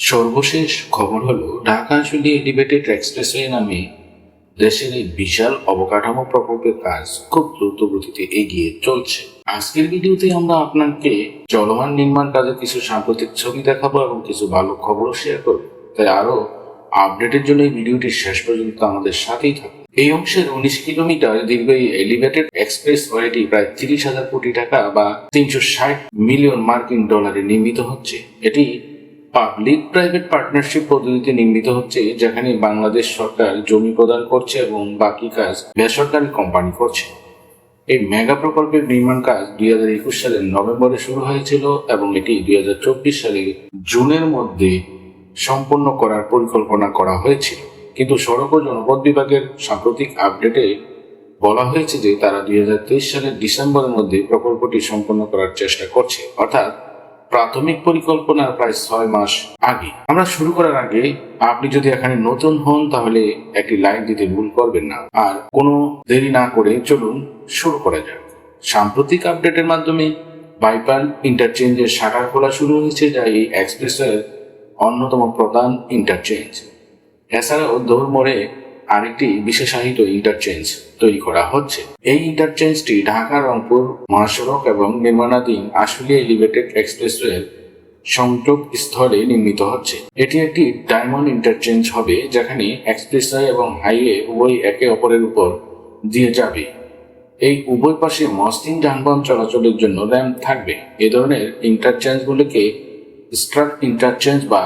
সর্বশেষ খবর হলো, ঢাকা আশুলিয়া এলিভেটেড এক্সপ্রেসওয়ে নামে দেশের এই বিশাল অবকাঠামো প্রকল্পের কাজ খুব দ্রুত গতিতে এগিয়ে চলছে। আজকের ভিডিওতে আমরা আপনাকে চলমান নির্মাণ কাজের কিছু সাম্প্রতিক ছবি দেখাবো এবং কিছু ভালো খবরও শেয়ার করব। তাই আরও আপডেটের জন্য এই ভিডিওটি শেষ পর্যন্ত আমাদের সাথেই থাকুন। এই অংশের উনিশ কিলোমিটার দীর্ঘ এই এলিভেটেড এক্সপ্রেস ওয়েটি প্রায় তিরিশ হাজার কোটি টাকা বা তিনশো ষাট মিলিয়ন মার্কিন ডলারে নির্মিত হচ্ছে। এটি পাবলিক প্রাইভেট পার্টনারশিপ পদ্ধতিতে নির্মিত হচ্ছে, যেখানে বাংলাদেশ সরকার জমি প্রদান করছে এবং বাকি কাজ বেসরকারি কোম্পানি করছে। এই মেগা প্রকল্পের নির্মাণ কাজ দুই হাজার একুশ সালের নভেম্বরে শুরু হয়েছিল এবং এটি দুই হাজার চব্বিশ সালের জুনের মধ্যে সম্পন্ন করার পরিকল্পনা করা হয়েছিল। কিন্তু সড়ক ও জনপথ বিভাগের সাম্প্রতিক আপডেটে বলা হয়েছে যে তারা দুই হাজার তেইশ সালের ডিসেম্বরের মধ্যে প্রকল্পটি সম্পন্ন করার চেষ্টা করছে। অর্থাৎ প্রাথমিক পরিকল্পনার প্রায় ছয় মাস আগে। আমরা শুরু করার আগে আপনি যদি এখানে নতুন হন, তাহলে একটি লাইক দিতে ভুল করবেন না। আর কোনো দেরি না করে চলুন শুরু করা যাক। সাম্প্রতিক আপডেটের মাধ্যমে বাইপাল ইন্টারচেঞ্জের শাটার খোলা শুরু হয়েছে, যা এই এক্সপ্রেসের অন্যতম প্রধান ইন্টারচেঞ্জ। এছাড়াও দৌড় মোড়ে আরেকটি বিশেষায়িত ইন্টারচেঞ্জ তৈরি করা হচ্ছে। এই ইন্টারচেঞ্জটি ঢাকা, রংপুর মহাসড়ক এবং নির্মাণাধীন আশুলিয়া এলিভেটেড এক্সপ্রেসওয়ের সংযোগ স্থলে নির্মিত হচ্ছে। এটি একটি ডায়মন্ড ইন্টারচেঞ্জ হবে, যেখানে এক্সপ্রেসওয়ে এবং হাইওয়ে উভয় একে অপরের উপর দিয়ে যাবে। এই উভয় পাশে মসৃণ যানবাহন চলাচলের জন্য র্যাম্প থাকবে। এ ধরনের ইন্টারচেঞ্জগুলিকে স্ট্রাক ইন্টারচেঞ্জ বা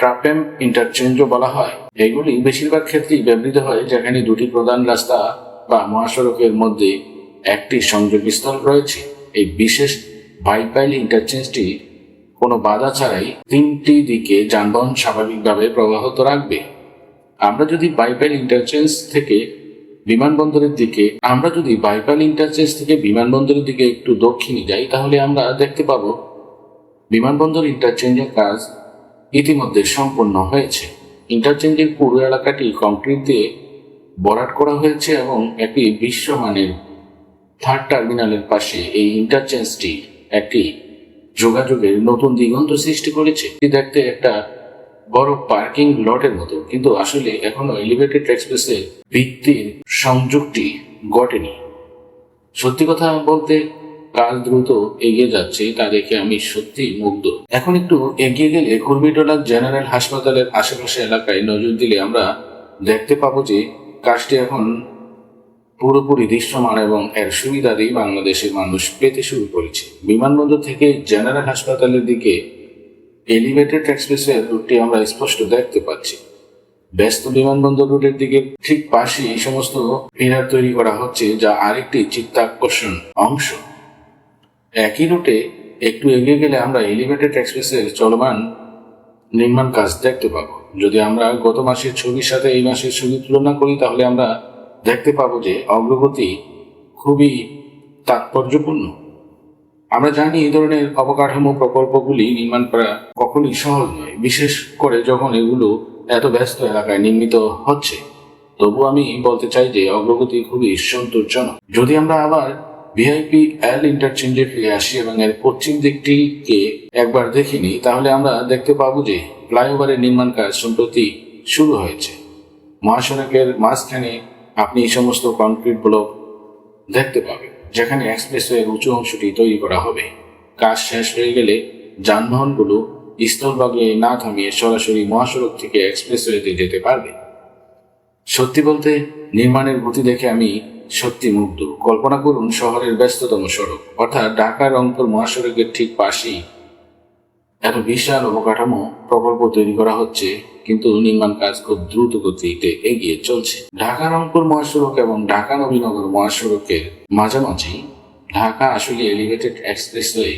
ট্রাপেম ইন্টারচেঞ্জও বলা হয়। এগুলি বেশিরভাগ ক্ষেত্রেই ব্যবহৃত হয়, যেখানে দুটি প্রধান রাস্তা বা মহাসড়কের মধ্যে একটি সংযোগস্থল রয়েছে। এই বিশেষ বাইপাইল ইন্টারচেঞ্জটি কোনো বাধা ছাড়াই তিনটি দিকে যানবাহন স্বাভাবিকভাবে প্রবাহত রাখবে। আমরা যদি বাইপাইল ইন্টারচেঞ্জ থেকে বিমানবন্দরের দিকে, আমরা যদি বাইপাইল ইন্টারচেঞ্জ থেকে বিমানবন্দরের দিকে একটু দক্ষিণে যাই, তাহলে আমরা দেখতে পাবো বিমানবন্দর ইন্টারচেঞ্জের কাজ ইতিমধ্যে সম্পন্ন হয়েছে। ইন্টারচেঞ্জের পুরো এলাকাটি কংক্রিট দিয়ে বরাট করা হয়েছে এবং একটি বিশ্বমানের থার্ড টার্মিনালের পাশে এই ইন্টারচেঞ্জটি একটি যোগাযোগের নতুন দিগন্ত সৃষ্টি করেছে। দেখতে একটা বড় পার্কিং লটের মতো, কিন্তু আসলে এখনও এলিভেটেড এক্সপ্রেসের ভিত্তির সংযোগটি ঘটেনি। সত্যি কথা বলতে কাজ দ্রুত এগিয়ে যাচ্ছে, তা দেখে আমি সত্যি মুগ্ধ। এখন একটু এগিয়ে গেলে কুর্মিটোলা জেনারেল হাসপাতালের আশেপাশে এলাকায় নজর দিলে আমরা দেখতে পাবো যে কাজটি এখন পুরোপুরি দৃশ্যমান এবং এর সুবিধাদি বাংলাদেশের মানুষ পেতে শুরু করেছে। বিমানবন্দর থেকে জেনারেল হাসপাতালের দিকে এলিভেটেড এক্সপ্রেসের রুটটি আমরা স্পষ্ট দেখতে পাচ্ছি। ব্যস্ত বিমানবন্দর রুটের দিকে ঠিক পাশে এই সমস্ত পিলার তৈরি করা হচ্ছে, যা আরেকটি চিত্তাকর্ষণ অংশ। একই রুটে একটু এগিয়ে গেলে আমরা এলিভেটেড এক্সপ্রেসের চলমান নির্মাণ কাজ দেখতে পাবো। যদি আমরা গত মাসের ছবির সাথে এই মাসের ছবি তুলনা করি, তাহলে আমরা দেখতে পাবো যে অগ্রগতি খুবই তাৎপর্যপূর্ণ। আমরা জানি এই ধরনের অবকাঠামো প্রকল্পগুলি নির্মাণ করা কখনই সহজ নয়, বিশেষ করে যখন এগুলো এত ব্যস্ত এলাকায় নির্মিত হচ্ছে। তবু আমি বলতে চাই যে অগ্রগতি খুবই সন্তোষজনক। যদি আমরা আবার ভিআইপি এল ইন্টারচেঞ্জে ফিরে আসি এবং এর পশ্চিম দিকটিকে একবার দেখিনি তাহলে আমরা দেখতে পাবো যে ফ্লাইওভারের নির্মাণ কাজ সম্প্রতি শুরু হয়েছে। মহাসড়কের মাঝখানে আপনি এই সমস্ত কনক্রিট ব্লক দেখতে পাবেন, যেখানে এক্সপ্রেসওয়ের উঁচু অংশটি তৈরি করা হবে। কাজ শেষ হয়ে গেলে যানবাহনগুলো স্থলভাগে না থামিয়ে সরাসরি মহাসড়ক থেকে এক্সপ্রেসওয়েতে যেতে পারবে। সত্যি বলতে, নির্মাণের গতি দেখে আমি সত্যি মুগ্ধ। কল্পনা করুন শহরের ব্যস্ততম সড়ক। অর্থাৎ ঢাকা রংপুর মহাসড়কের ঠিক পাশেই। এত বিশাল অবকাঠামো প্রকল্প তৈরি করা হচ্ছে, কিন্তু নির্মাণ কাজ খুব দ্রুত গতিতে এগিয়ে চলছে। ঢাকা রংপুর মহাসড়ক এবং ঢাকা নবীনগর মহাসড়কের মাঝামাঝি ঢাকা আসলে এলিভেটেড এক্সপ্রেসওয়ে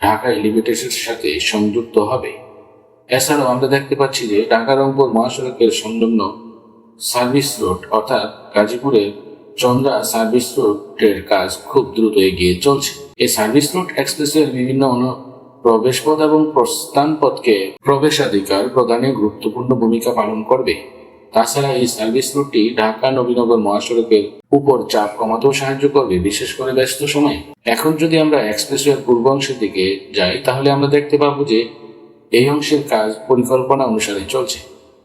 ঢাকা এলিভেটেডের সাথে সংযুক্ত হবে। এছাড়াও আমরা দেখতে পাচ্ছি যে ঢাকা রংপুর মহাসড়কের সংলগ্ন সার্ভিস রোড, অর্থাৎ গাজীপুরের চন্দ্রা সার্ভিস রোডের কাজ খুব দ্রুত এগিয়ে চলছে। এই সার্ভিস রোড এক্সপ্রেসের বিভিন্ন প্রবেশপথ এবং প্রস্থান পথকে প্রবেশাধিকার প্রদানে গুরুত্বপূর্ণ ভূমিকা পালন করবে। তাছাড়া এই সার্ভিস রুটটি ঢাকা নবীনগর মহাসড়কের উপর চাপ কমাতেও সাহায্য করবে, বিশেষ করে ব্যস্ত সময়ে। এখন যদি আমরা এক্সপ্রেসওয়ের পূর্ব অংশের দিকে যাই, তাহলে আমরা দেখতে পাবো যে এই অংশের কাজ পরিকল্পনা অনুসারে চলছে।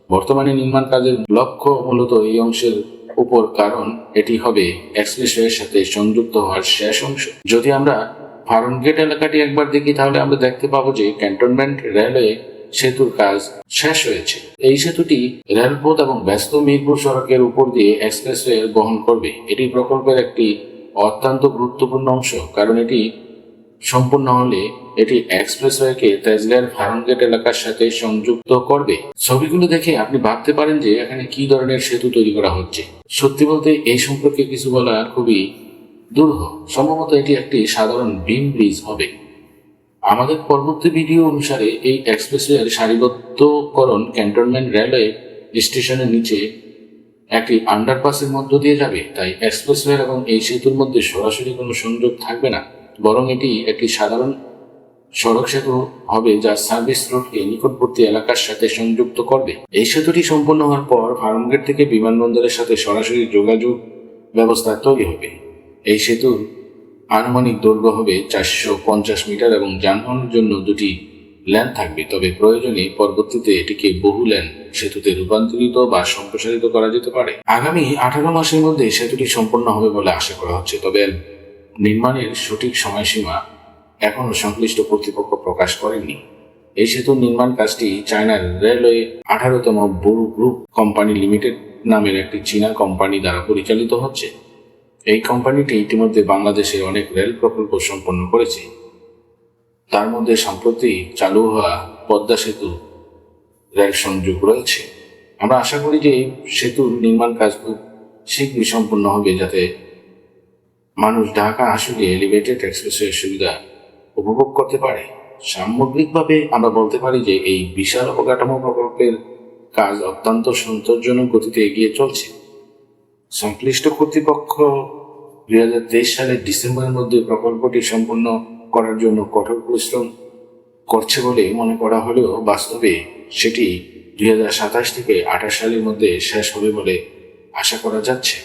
বর্তমানে নির্মাণ কাজের লক্ষ্য মূলত এই অংশের উপর কারণ এটি হবে এক্সপ্রেসওয়ের সাথে সংযুক্ত হওয়ার শেষ অংশ। যদি আমরা ফার্মগেট এলাকাটি একবার দেখি, তাহলে আমরা দেখতে পাবো যে ক্যান্টনমেন্ট রেলওয়ে সেতুর কাজ শেষ হয়েছে। এই সেতুটি রেলপথ এবং ব্যস্ত মিরপুর সড়কের উপর দিয়ে এক্সপ্রেসওয়ে বহন করবে। এটি প্রকল্পের একটি অত্যন্ত গুরুত্বপূর্ণ অংশ, কারণ এটি সম্পূর্ণ হলে এটি এক্সপ্রেসওয়েকে তেজগাঁর ফার্মগেট এলাকার সাথে সংযুক্ত করবে। ছবিগুলো দেখে আপনি ভাবতে পারেন যে এখানে কি ধরনের সেতু তৈরি করা হচ্ছে। সত্যি বলতে এই সম্পর্কে কিছু বলা খুবই দুরূহ সম্ভবত এটি একটি সাধারণ বিম ব্রিজ হবে। আমাদের পরবর্তী ভিডিও অনুসারে এই এক্সপ্রেসওয়ের সারিবদ্ধকরণ ক্যান্টনমেন্ট রেলওয়ে স্টেশনের নিচে একটি আন্ডারপাসের মধ্য দিয়ে যাবে। তাই এক্সপ্রেসওয়ে এবং এই সেতুর মধ্যে সরাসরি কোনো সংযোগ থাকবে না। বরং এটি একটি সাধারণ সড়ক সেতু হবে যা সার্ভিস রোডকে নিকটবর্তী এলাকার সাথে সংযুক্ত করবে। এই সেতুটি সম্পন্ন হওয়ার পর ফার্মগেট থেকে বিমানবন্দরের সাথে সরাসরি যোগাযোগ ব্যবস্থা তৈরি হবে। এই সেতুর আনুমানিক দৈর্ঘ্য হবে চারশো পঞ্চাশ মিটার এবং যানবাহনের জন্য দুটি ল্যান থাকবে। তবে প্রয়োজনে পরবর্তীতে এটিকে বহু ল্যান সেতুতে রূপান্তরিত বা সম্প্রসারিত করা যেতে পারে। আগামী আঠারো মাসের মধ্যে সেতুটি সম্পন্ন হবে বলে আশা করা হচ্ছে। তবে নির্মাণের সঠিক সময়সীমা এখনও সংশ্লিষ্ট কর্তৃপক্ষ প্রকাশ করেনি। এই সেতুর নির্মাণ কাজটি চায়নার রেলওয়ে আঠারোতম বুরু গ্রুপ কোম্পানি লিমিটেড নামের একটি চীনা কোম্পানি দ্বারা পরিচালিত হচ্ছে। এই কোম্পানিটি ইতিমধ্যে বাংলাদেশে অনেক রেল প্রকল্প সম্পন্ন করেছে। তার মধ্যে সম্প্রতি চালু হওয়া পদ্মা সেতু রেল সংযোগ রয়েছে। আমরা আশা করি যে এই সেতুর নির্মাণ কাজ খুব শীঘ্রই সম্পন্ন হবে যাতে মানুষ ঢাকা আসলে এলিভেটেড এক্সপ্রেসওয়ে সুবিধা উপভোগ করতে পারে। সামগ্রিকভাবে আমরা বলতে পারি যে এই বিশাল অবকাঠামো প্রকল্পের কাজ অত্যন্ত সন্তোষজনক গতিতে এগিয়ে চলছে। সংশ্লিষ্ট কর্তৃপক্ষ দুই হাজার তেইশ সালের ডিসেম্বরের মধ্যে প্রকল্পটি সম্পূর্ণ করার জন্য কঠোর পরিশ্রম করছে বলে মনে করা হলেও বাস্তবে সেটি দুই হাজার সাতাশ থেকে আঠাশ সালের মধ্যে শেষ হবে বলে আশা করা যাচ্ছে।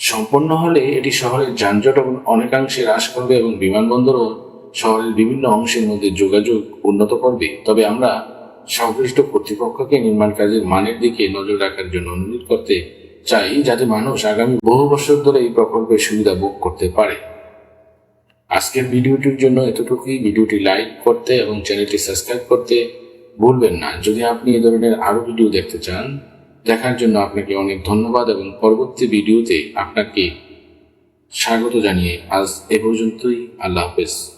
সম্পন্ন হলে এটি শহরের যানজট অনেকাংশে হ্রাস করবে এবং বিমানবন্দরও শহরের বিভিন্ন অংশের মধ্যে যোগাযোগ উন্নত করবে। তবে আমরা সংশ্লিষ্ট কর্তৃপক্ষকে নির্মাণ কাজের মানের দিকে নজর রাখার জন্য অনুরোধ করতে চাই, যাতে মানুষ আগামী বহু বছর ধরে এই প্রকল্পের সুবিধা ভোগ করতে পারে। আজকের ভিডিওটির জন্য এতটুকুই। ভিডিওটি লাইক করতে এবং চ্যানেলটি সাবস্ক্রাইব করতে ভুলবেন না। যদি আপনি এ ধরনের আরও ভিডিও দেখতে চান দেখার জন্য আপনাকে অনেক ধন্যবাদ এবং পরবর্তী ভিডিওতে আপনাকে স্বাগত জানিয়ে আজ এ পর্যন্তই। আল্লাহ হাফেজ।